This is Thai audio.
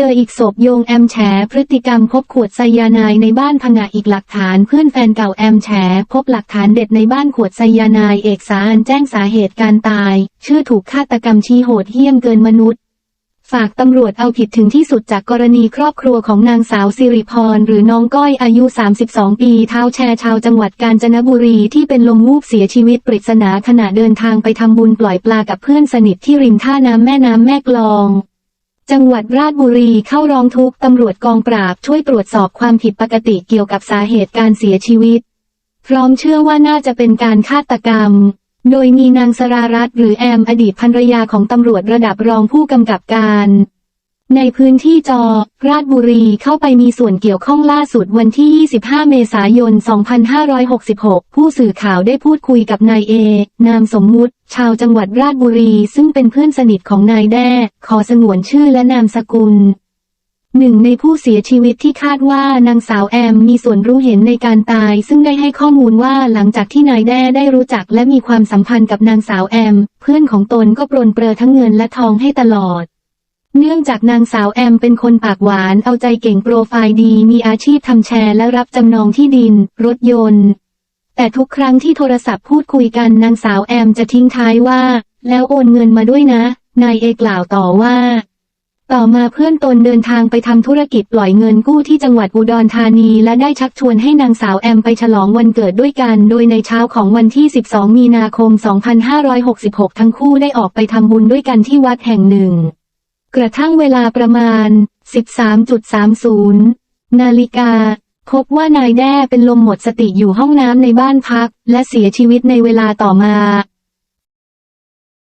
เจออีกศพโยงแอมแฉพฤติกรรมพบขวดไซยาไนในบ้านพงะอีกหลักฐานเพื่อนแฟนเก่าแอมแฉพบหลักฐานเด็ดในบ้านขวดไซยาไนเอกสารแจ้งสาเหตุการตาย ชื่อถูกฆาตกรรมชี้โหดเหี้ยมเกินมนุษย์ ฝากตำรวจเอาผิดถึงที่สุดจากกรณีครอบครัวของนางสาวสิริพรหรือน้องก้อยอายุ 32 ปีเท้าแชร์ชาวจังหวัดกาญจนบุรีที่เป็นลมวูบเสียชีวิตปริศนาขณะเดินทางไปทำบุญปล่อยปลากับเพื่อนสนิทที่ริมท่าน้ำแม่น้ำแม่กลอง จังหวัดราชบุรีเข้าร้องทุกข์ตำรวจกองปราบช่วยตรวจสอบความผิดปกติเกี่ยวกับสาเหตุการเสียชีวิต พร้อมเชื่อว่าน่าจะเป็นการฆาตกรรม โดยมีนางสรารัตน์หรือแอมอดีตภรรยาของตำรวจระดับรองผู้กำกับการ ในพื้นที่จอ ราชบุรีเข้าไปมีส่วนเกี่ยวข้องล่าสุดวันที่ 25 เมษายน 2566 ผู้สื่อข่าวได้พูดคุยกับนายเอ นามสมมุติ ชาวจังหวัดราชบุรี ซึ่งเป็นเพื่อนสนิทของนายแด้ ขอสงวนชื่อและนามสกุลหนึ่งในผู้เสียชีวิตที่คาดว่านางสาวแอมมีส่วนรู้เห็นในการตาย ซึ่งได้ให้ข้อมูลว่าหลังจากที่นายแด้ได้รู้จักและมีความสัมพันธ์กับนางสาวแอม เพื่อนของตนก็ปรนเปรอทั้งเงินและทองให้ตลอด เนื่องจากนางสาวแอมเป็นคนปากหวานเอาใจเก่งโปรไฟล์ดี มีอาชีพทำแชร์และรับจำนองที่ดิน รถยนต์ แต่ทุกครั้งที่โทรศัพท์พูดคุยกันนางสาวแอมจะทิ้งท้ายว่า แล้วโอนเงินมาด้วยนะ นายเอกล่าวต่อว่า ต่อมาเพื่อนตนเดินทางไปทำธุรกิจปล่อยเงินกู้ที่จังหวัดอุดรธานีและได้ชักชวนให้นางสาวแอมไปฉลองวันเกิดด้วยกัน โดยในเช้าของวันที่ 12 มีนาคม 2566 ทั้งคู่ได้ออกไปทำบุญด้วยกันที่วัดแห่งหนึ่ง กระทั่งเวลาประมาณ 13.30 นาฬิกาพบว่านายแด้เป็นลมหมดสติอยู่ห้องน้ำในบ้านพัก และเสียชีวิตในเวลาต่อมา